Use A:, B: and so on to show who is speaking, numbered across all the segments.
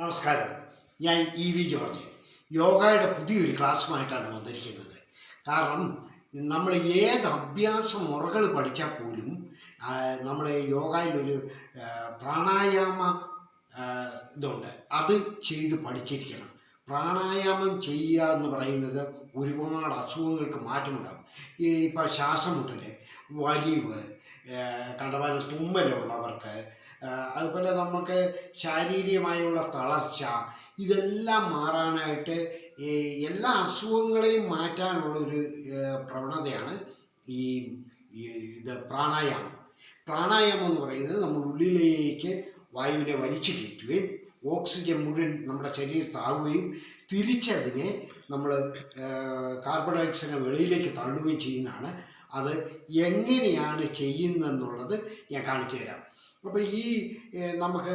A: നമസ്കാരം. ഞാൻ E V George. യോഗയുടെ പുതിയൊരു ക്ലാസ്സുമായിട്ടാണ് വന്നിരിക്കുന്നത്. കാരണം നമ്മൾ ഏത് അഭ്യാസ മുറകൾ പഠിച്ചാൽ പോലും നമ്മൾ യോഗയിലൊരു പ്രാണായാമ ഇതുണ്ട്. അത് ചെയ്ത് പഠിച്ചിരിക്കണം. പ്രാണായാമം ചെയ്യുക എന്ന് പറയുന്നത് ഒരുപാട് അസുഖങ്ങൾക്ക് മാറ്റമുണ്ടാകും. ഈ ഇപ്പോൾ ശ്വാസം മുട്ടൽ വലിവ് കണ്ടമാന തുമ്മലുള്ളവർക്ക് അതുപോലെ നമുക്ക് ശാരീരികമായുള്ള തളർച്ച ഇതെല്ലാം മാറാനായിട്ട് എല്ലാ അസുഖങ്ങളെയും മാറ്റാനുള്ളൊരു പ്രവണതയാണ് ഈ ഇത് പ്രാണായാമം. പ്രാണായാമം എന്ന് പറയുന്നത് നമ്മൾ ഉള്ളിലേക്ക് വായുവിനെ വലിച്ചു കയറ്റുകയും ഓക്സിജൻ മുഴുവൻ നമ്മുടെ ശരീരത്താവുകയും തിരിച്ചതിനെ നമ്മൾ കാർബൺ ഡയോക്സൈഡിനെ വെളിയിലേക്ക് തള്ളുകയും ചെയ്യുന്നതാണ്. അത് എങ്ങനെയാണ് ചെയ്യുന്നതെന്നുള്ളത് ഞാൻ കാണിച്ചു തരാം. അപ്പോൾ ഈ നമുക്ക്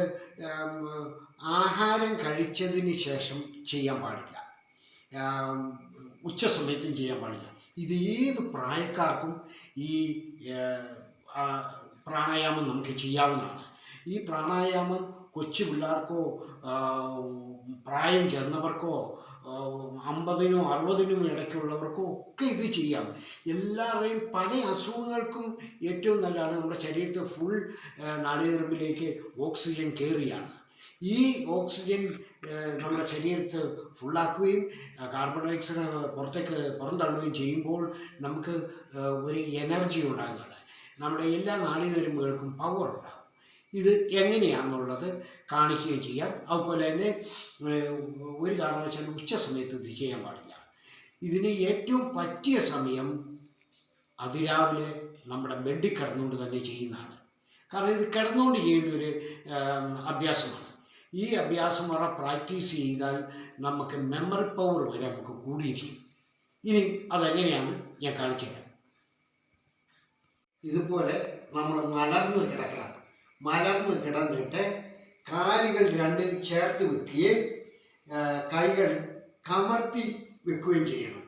A: ആഹാരം കഴിച്ചതിന് ശേഷം ചെയ്യാൻ പാടില്ല. ഉച്ച സമയത്തും ചെയ്യാൻ പാടില്ല. ഇത് ഏത് പ്രായക്കാർക്കും ഈ പ്രാണായാമം നമുക്ക് ചെയ്യാവുന്നതാണ്. ഈ പ്രാണായാമം കൊച്ചു പിള്ളേർക്കോ പ്രായം ചെന്നവർക്കോ ആ, അമ്പതിനും അറുപതിനും ഇടയ്ക്കുള്ളവർക്കും ഒക്കെ ഇത് ചെയ്യാം. എല്ലാവരുടെയും പല അസുഖങ്ങൾക്കും ഏറ്റവും നല്ലതാണ് നമ്മുടെ ശരീരത്തെ ഫുൾ നാടിനരമ്പിലേക്ക് ഓക്സിജൻ കയറിയാണ്. ഈ ഓക്സിജൻ നമ്മുടെ ശരീരത്ത് ഫുള്ളാക്കുകയും കാർബൺ ഡയോക്സൈഡ് പുറത്തേക്ക് പുറന്തള്ളുകയും ചെയ്യുമ്പോൾ നമുക്ക് ഒരു എനർജി ഉണ്ടാകുകയാണ്. നമ്മുടെ എല്ലാ നാഡീനരമ്പുകൾക്കും പവർ ഉണ്ടാകും. ഇത് എങ്ങനെയാണെന്നുള്ളത് കാണിക്കുകയും ചെയ്യാം. അതുപോലെ തന്നെ ഒരു കാരണവശാലും ഉച്ച സമയത്ത് ഇത് ചെയ്യാൻ പാടില്ല. ഇതിന് ഏറ്റവും പറ്റിയ സമയം അതിരാവിലെ നമ്മുടെ ബെഡിൽ കിടന്നുകൊണ്ട് തന്നെ ചെയ്യുന്നതാണ്. കാരണം ഇത് കിടന്നുകൊണ്ട് ചെയ്യേണ്ട ഒരു അഭ്യാസമാണ്. ഈ അഭ്യാസം വരെ പ്രാക്ടീസ് ചെയ്താൽ നമുക്ക് മെമ്മറി പവർ വരെ നമുക്ക് കൂടിയിരിക്കും. ഇനി അതെങ്ങനെയാണ് ഞാൻ കാണിച്ചു തരാം. ഇതുപോലെ നമ്മൾ മലർന്ന് കിടക്കണം. മലർന്ന് കിടന്നിട്ട് കാലുകൾ രണ്ടും ചേർത്ത് വെക്കുകയും കൈകൾ കമർത്തി വെക്കുകയും ചെയ്യണം.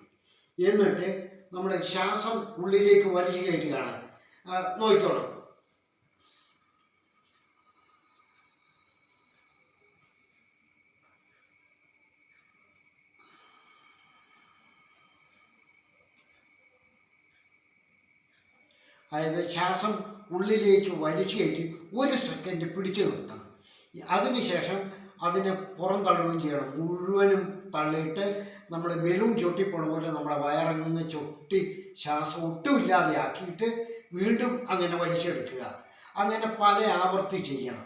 A: എന്നിട്ട് നമ്മുടെ ശ്വാസം ഉള്ളിലേക്ക് വലിച്ചു കയറ്റുകയാണ് ആ, നോക്കിക്കോളാം. അതായത് ശ്വാസം ഉള്ളിലേക്ക് വലിച്ചു കയറ്റി ഒരു സെക്കൻഡ് പിടിച്ചു നിർത്തണം. അതിനുശേഷം അതിനെ പുറം തള്ളുകയും ചെയ്യണം. മുഴുവനും തള്ളിയിട്ട് നമ്മൾ ബലൂൺ ചൊട്ടിപ്പോണ പോലെ നമ്മുടെ വയറങ്ങുന്ന ചൊട്ടി ശ്വാസം ഒട്ടുമില്ലാതെ ആക്കിയിട്ട് വീണ്ടും അങ്ങനെ വലിച്ചെടുക്കുക. അങ്ങനെ പല ആവർത്തി ചെയ്യണം.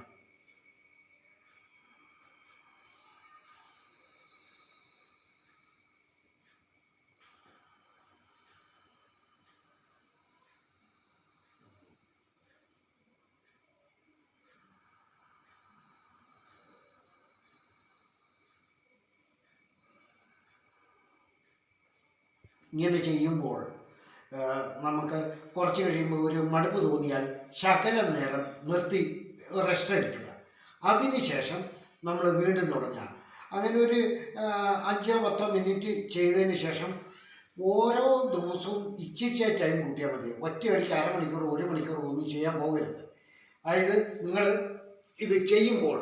A: ഇങ്ങനെ ചെയ്യുമ്പോൾ നമുക്ക് കുറച്ച് കഴിയുമ്പോൾ ഒരു മടുപ്പ് തോന്നിയാൽ ശകല നേരം നിർത്തി റെസ്റ്റ് എടുക്കുക. അതിനുശേഷം നമ്മൾ വീണ്ടും തുടങ്ങുക. അങ്ങനെ ഒരു അഞ്ചോ പത്തോ മിനിറ്റ് ചെയ്തതിന് ശേഷം ഓരോ ദിവസവും ഇച്ചിച്ച ടൈം കൂട്ടിയാൽ മതി. ഒറ്റയടിക്ക് അരമണിക്കൂർ ഒരു മണിക്കൂർ ഒന്നും ചെയ്യാൻ പോകരുത്. അതായത് നിങ്ങൾ ഇത് ചെയ്യുമ്പോൾ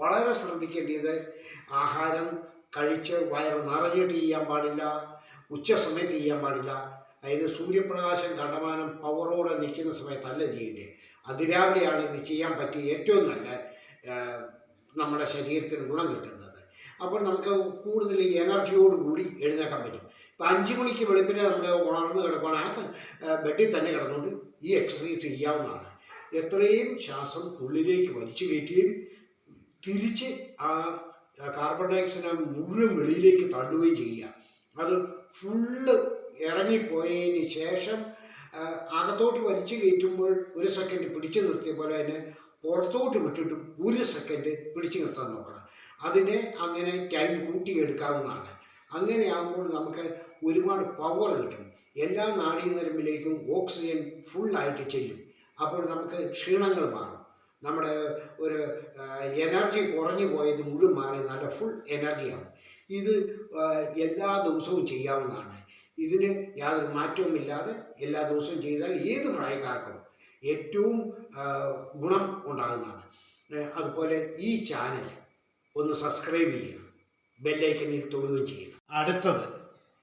A: വളരെ ശ്രദ്ധിക്കേണ്ടത് ആഹാരം കഴിച്ച് വയറ് നിറഞ്ഞിട്ട് ചെയ്യാൻ പാടില്ല. ഉച്ച സമയത്ത് ചെയ്യാൻ പാടില്ല. അതായത് സൂര്യപ്രകാശം കണ്ടമാനം പവറോടെ നിൽക്കുന്ന സമയത്തല്ല ചെയ്യേണ്ടത് അതിരാവിലെയാണ് ഇത് ചെയ്യാൻ പറ്റിയ ഏറ്റവും നല്ല നമ്മുടെ ശരീരത്തിന് ഗുണം കിട്ടുന്നത്. അപ്പോൾ നമുക്ക് കൂടുതൽ എനർജിയോടുകൂടി എഴുന്നേക്കാൻ പറ്റും. ഇപ്പം അഞ്ച് മണിക്ക് വെളുപ്പിനെ നമ്മൾ ഉണർന്ന് കിടക്കുകയാണെങ്കിൽ ബെഡിൽ തന്നെ കിടന്നുകൊണ്ട് ഈ എക്സസൈസ് ചെയ്യാവുന്നതാണ്. എത്രയും ശ്വാസം ഉള്ളിലേക്ക് വലിച്ചു കയറ്റുകയും തിരിച്ച് ആ കാർബൺ ഡയോക്സൈഡ് മുഴുവൻ വെളിയിലേക്ക് തള്ളുകയും ചെയ്യുക. അത് ഫുള്ള് ഇറങ്ങിപ്പോയതിന് ശേഷം അകത്തോട്ട് വലിച്ചു കയറ്റുമ്പോൾ ഒരു സെക്കൻഡ് പിടിച്ചു നിർത്തിയ പോലെ തന്നെ പുറത്തോട്ട് വിട്ടിട്ട് ഒരു സെക്കൻഡ് പിടിച്ചു നിർത്താൻ നോക്കണം. അതിനെ അങ്ങനെ ടൈം കൂട്ടിയെടുക്കാവുന്നതാണ്. അങ്ങനെയാകുമ്പോൾ നമുക്ക് ഒരുപാട് പവർ കിട്ടും. എല്ലാ നാഡീനരമ്പിലേക്കും ഓക്സിജൻ ഫുള്ളായിട്ട് ചെല്ലും. അപ്പോൾ നമുക്ക് ക്ഷീണങ്ങൾ മാറും. നമ്മുടെ ഒരു എനർജി കുറഞ്ഞു പോയത് മുഴുവൻ മാറി നല്ല ഫുൾ എനർജിയാണ് ഇത് എല്ലാ ദിവസവും ചെയ്യാവുന്നതാണ്. ഇതിന് യാതൊരു മാറ്റവുമില്ലാതെ എല്ലാ ദിവസവും ചെയ്താൽ ഏത് പ്രായക്കാർക്കും ഏറ്റവും ഗുണം ഉണ്ടാകുന്നതാണ്. അതുപോലെ ഈ ചാനൽ ഒന്ന് സബ്സ്ക്രൈബ് ചെയ്യണം. ബെല്ലൈക്കനിൽ തൊടുകയും ചെയ്യണം. അടുത്തത്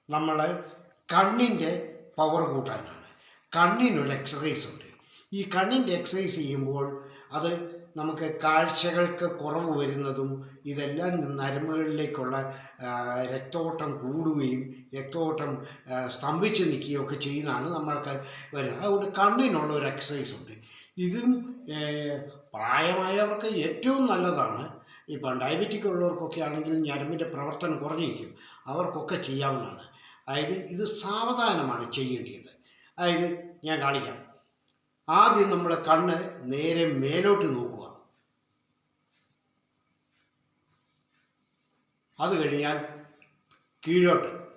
A: നമ്മൾ കണ്ണിന്റെ പവർ കൂട്ടാനാണ്. കണ്ണിനൊരു എക്സസൈസ് ഉണ്ട്. ഈ കണ്ണിന്റെ എക്സസൈസ് ചെയ്യുമ്പോൾ അത് നമുക്ക് കാഴ്ചകൾക്ക് കുറവ് വരുന്നതും ഇതെല്ലാം നരമ്പുകളിലേക്കുള്ള രക്തോട്ടം കൂടുകയും രക്തോട്ടം സ്തംഭിച്ച് നിൽക്കുകയും ഒക്കെ ചെയ്യുന്നതാണ് നമ്മൾക്ക് വരുന്നത്. അതുകൊണ്ട് കണ്ണിനുള്ള ഒരു എക്സസൈസ് ഉണ്ട്. ഇതും പ്രായമായവർക്ക് ഏറ്റവും നല്ലതാണ്. ഇപ്പം ഡയബറ്റിക് ഉള്ളവർക്കൊക്കെ ആണെങ്കിൽ ഞരമ്പിന്റെ പ്രവർത്തനം കുറഞ്ഞിരിക്കും. അവർക്കൊക്കെ ചെയ്യാവുന്നതാണ്. അതായത് ഇത് സാവധാനമാണ് ചെയ്യേണ്ടത്. അതായത് ഞാൻ കാണിക്കാം. ആദ്യം നമ്മൾ കണ്ണ് നേരെ മേലോട്ട് നോക്കുക അത് കഴിഞ്ഞാൽ കീഴോട്ട്.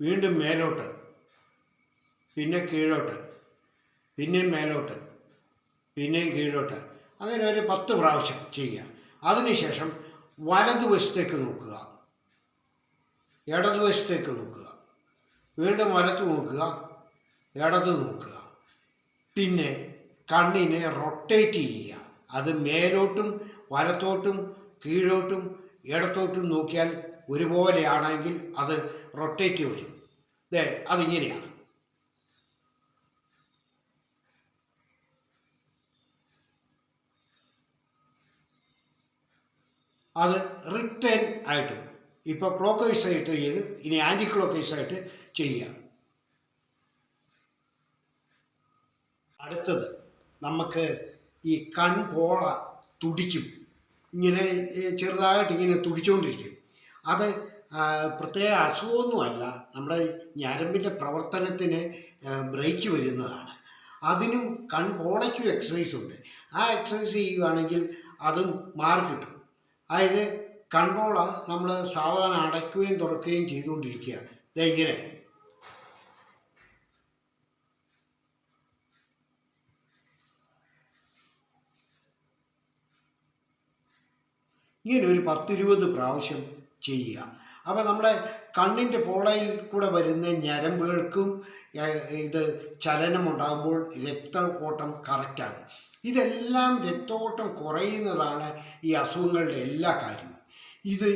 A: വീണ്ടും മേലോട്ട്. പിന്നെ കീഴോട്ട്. പിന്നെയും മേലോട്ട്. പിന്നെയും കീഴോട്ട്. അങ്ങനെ ഒരു പത്ത് പ്രാവശ്യം ചെയ്യുക. അതിനുശേഷം വലതുവശത്തേക്ക് നോക്കുക. ഇടതുവശത്തേക്ക് നോക്കുക. വീണ്ടും വലത്ത് നോക്കുക. ഇടത് നോക്കുക. പിന്നെ കണ്ണിനെ റൊട്ടേറ്റ് ചെയ്യുക. അത് മേലോട്ടും വലത്തോട്ടും കീഴോട്ടും ഇടത്തോട്ടും നോക്കിയാൽ ഒരുപോലെയാണെങ്കിൽ അത് റൊട്ടേറ്റ് വരും. ദേ അതിങ്ങനെയാണ്. അത് റിട്ടേൺ ആയിട്ടും ഇപ്പോൾ ക്ലോക്ക് വൈസ് ആയിട്ട് ചെയ്ത് ഇനി ആന്റി ക്ലോക്ക് വൈസ് ആയിട്ട് ചെയ്യുക. അടുത്തത് നമുക്ക് ഈ കൺപോള തുടിക്കും. ഇങ്ങനെ ചെറുതായിട്ട് ഇങ്ങനെ തുടിച്ചുകൊണ്ടിരിക്കും അത് പ്രത്യേക അസുഖമൊന്നുമല്ല. നമ്മുടെ ഞരമ്പിന്റെ പ്രവർത്തനത്തിന് ബ്രേക്ക് വരുന്നതാണ്. അതിനും കൺ കൺപോളയ്ക്കും എക്സസൈസ് ഉണ്ട്. ആ എക്സസൈസ് ചെയ്യുകയാണെങ്കിൽ അതും മാറി കിട്ടും. അതായത് കൺപോള നമ്മൾ സാവധാനം അടയ്ക്കുകയും തുറക്കുകയും ചെയ്തുകൊണ്ടിരിക്കുക ഇങ്ങനെ. ഇങ്ങനെ ഒരു പത്തിരുപത് പ്രാവശ്യം ചെയ്യുക. അപ്പോൾ നമ്മുടെ കണ്ണിന്റെ പോളയിൽ കൂടെ വരുന്ന ഞരമ്പുകൾക്കും ഇത് ചലനമുണ്ടാകുമ്പോൾ രക്തഓട്ടം കറക്റ്റാണ് ഇതെല്ലാം രക്തഓട്ടം കുറയുന്നതാണ് ഈ അസുഖങ്ങളുടെ എല്ലാ കാര്യവും. ഇത്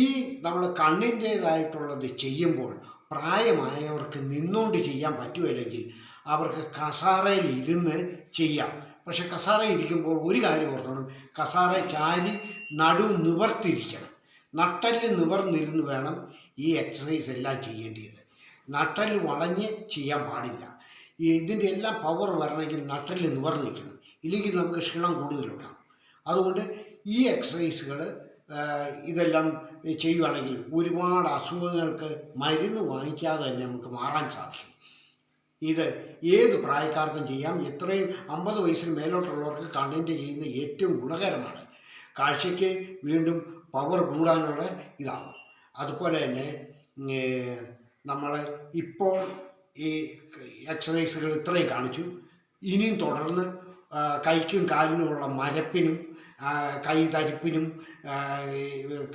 A: ഈ നമ്മൾ കണ്ണിന്റേതായിട്ടുള്ളത് ചെയ്യുമ്പോൾ പ്രായമായവർക്ക് നിന്നുകൊണ്ട് ചെയ്യാൻ പറ്റുമല്ലെങ്കിൽ അവർക്ക് കസാറയിൽ ഇരുന്ന് ചെയ്യാം. പക്ഷെ കസാറ ഇരിക്കുമ്പോൾ ഒരു കാര്യം ഓർക്കണം. കസാറ ചാരി നടു നിവർത്തിരിക്കണം നട്ടൽ നിവർന്നിരുന്ന് വേണം ഈ എക്സസൈസ് എല്ലാം ചെയ്യേണ്ടത് നട്ടൽ വളഞ്ഞ് ചെയ്യാൻ പാടില്ല. ഇതിന്റെ എല്ലാം പവർ വരണമെങ്കിൽ നട്ടൽ നിവർന്നിരിക്കണം ഇല്ലെങ്കിൽ നമുക്ക് ക്ഷീണം കൂടുതലുണ്ടാകും. അതുകൊണ്ട് ഈ എക്സസൈസുകൾ ഇതെല്ലാം ചെയ്യുകയാണെങ്കിൽ ഒരുപാട് അസുഖങ്ങൾക്ക് മരുന്ന് വാങ്ങിക്കാതെ തന്നെ നമുക്ക് മാറാൻ സാധിക്കും. ഇത് ഏത് പ്രായക്കാർക്കും ചെയ്യാം. എത്രയും അമ്പത് വയസ്സിന് മേലോട്ടുള്ളവർക്ക് കണ്ടന്റ് ചെയ്യുന്ന ഏറ്റവും ഗുണകരമാണ്. കാഴ്ചയ്ക്ക് വീണ്ടും പവർ കൂടാനുള്ള ഇതാണ്. അതുപോലെ തന്നെ നമ്മൾ ഇപ്പോൾ ഈ എക്സസൈസുകൾ ഇത്രയും കാണിച്ചു. ഇനിയും തുടർന്ന് കൈക്കും കാലിനുമുള്ള മരപ്പിനും കൈ തരിപ്പിനും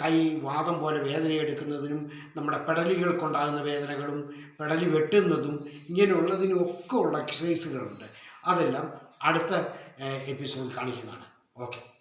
A: കൈ വാദം പോലെ വേദനയെടുക്കുന്നതിനും നമ്മുടെ പെടലുകൾക്കുണ്ടാകുന്ന വേദനകളും പെടലി വെട്ടുന്നതും ഇങ്ങനെയുള്ളതിനും ഒക്കെ ഉള്ള എക്സസൈസുകളുണ്ട് അതെല്ലാം അടുത്ത എപ്പിസോഡിൽ കാണിക്കുന്നതാണ്. ഓക്കെ